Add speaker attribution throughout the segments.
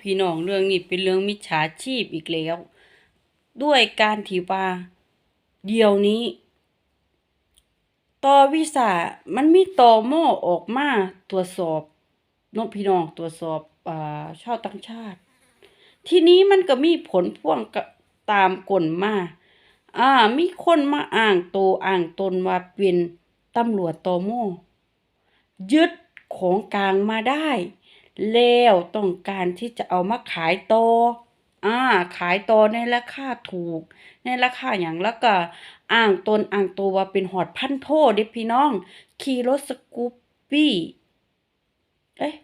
Speaker 1: พี่น้องเรื่องนี้เป็นเรื่องมิจฉาชีพอีกแล้ว ด้วยการที่ว่าเดี๋ยวนี้ต่อวีซ่ามันมีตมออกมาตรวจสอบน้องพี่น้องตรวจสอบอ่าชาวต่างชาติ ทีนี้มันก็มีผลพ่วงตามกลมาอ่า มีคนมาอ้างโตวอ้างตนว่าเป็นตำรวจตมยึดของกลางมาได้ แล้วต้องการที่จะเอามาขายโตอ่าขายโตในราคาถูก ในราคาอย่างแล้วก็อ้างตนอ้างตัวว่าเป็นหอดพันโทเด้พี่น้อง ขี่รถสกูปปี้ เอ๊ะ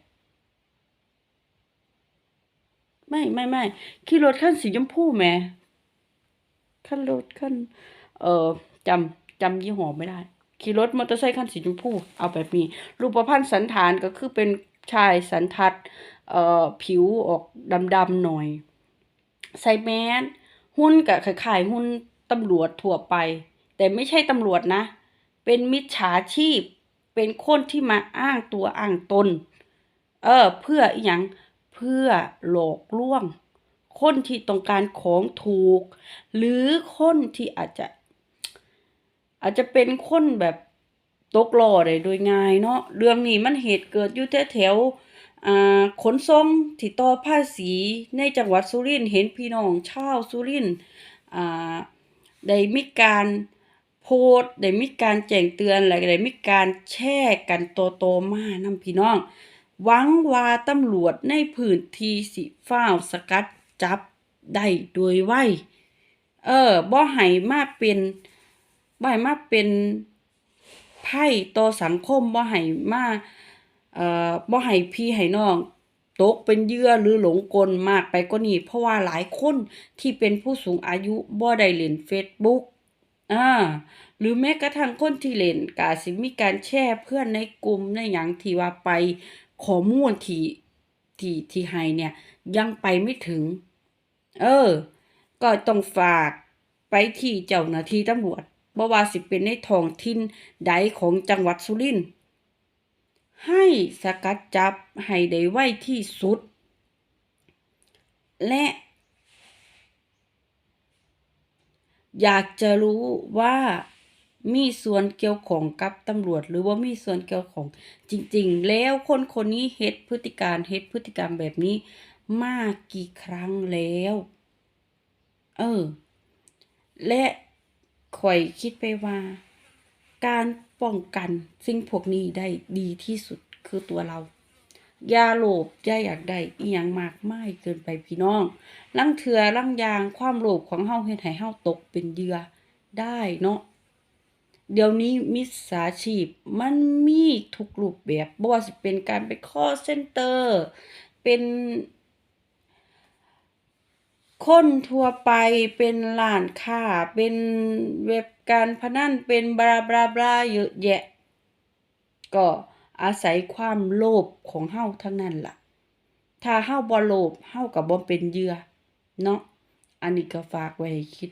Speaker 1: ไม่ไม่ไม่ขี่รถคันสีชมพูแหมคันรถคันเอ่อจำจำยี่ห้อไม่ได้ ขี่รถมอเตอร์ไซค์คันสีชมพูเอาแบบนี้รูปพรรณสันฐานก็คือเป็น ชายสันทัดเอ่อผิวออกดำๆหน่อย ใส่แมสหุ้นกับคล้ายหุ้นตำรวจทั่วไป แต่ไม่ใช่ตำรวจนะ เป็นมิจฉาชีพ เป็นคนที่มาอ้างตัวอ้างตน เออ เพื่ออหยังเพื่อหลอกลวง คนที่ต้องการของถูก หรือคนที่อาจจะ อาจจะเป็นคนแบบ ตกหล่อได้โดยง่ายเนาะเรื่องนี้มันเหตุเกิดอยู่แถวๆอ่าขนส่งที่ต่อภาษีในจังหวัดสุรินทร์เห็นพี่น้องชาวสุรินทร์ได้มีการโพสได้มีการแจ้งเตือนและไรได้มีการแชร์กันโตๆมานำพี่น้อง หวังว่าตำรวจในพื้นที่สิฟ้าวสกัดจับได้โดยไวเออบ่ให้มาเป็นบ่ให้มาเป็น ไพ่ต่อสังคมบ่ให้มาเอ่อบ่ให้พี่ให้น้องตกเป็นเยื่อหรือหลงกลมากไปกว่านี้เพราะว่าหลายคนที่เป็นผู้สูงอายุบ่ได้เล่น Facebook อ่าหรือแม้กระทั่งคนที่เล่นกาสิมีการแชร์เพื่อนในกลุ่มในหยังที่ว่าไปข้อมูลที่ที่ที่ให้เนี่ยยังไปไม่ถึง เออ ก็ต้องฝากไปที่เจ้าหน้าที่ตำรวจ บ่ว่าสิเป็นในท้องถิ่นใดของจังหวัดสุรินทร์ให้สกัดจับให้ได้ไวที่สุด และ อยากจะรู้ว่ามีส่วนเกี่ยวของกับตำรวจ หรือว่ามีส่วนเกี่ยวของจริง ๆ แล้วคนคนนี้เฮ็ดพฤติการเฮ็ดพฤติกรรมแบบนี้มากกี่ครั้งแล้ว เออ และ ข่อยคิดไปว่า การป้องกันสิ่งพวกนี้ได้ดีที่สุดคือตัวเรา อย่าโลภอย่าอยากได้อีหยังมากมายเกินไปพี่น้องลังเถือลังยางความโลภของเฮาเฮ็ดให้เฮาตกเป็นเหยื่อได้เนาะเดี๋ยวนี้มิจฉาชีพมันมีทุกรูปแบบบ่ว่าสิเป็นการไป call center เป็น คนทั่วไปเป็นร้านค้าเป็นเว็บการพนันเป็นบลาบลาบลาเยอะแยะ ก็อาศัยความโลภของเฮาทั้งนั้นล่ะ ถ้าเฮาบ่โลภเฮากับบ่เป็นเหยื่อเนาะอันนี้ก็ฝากไว้ให้คิด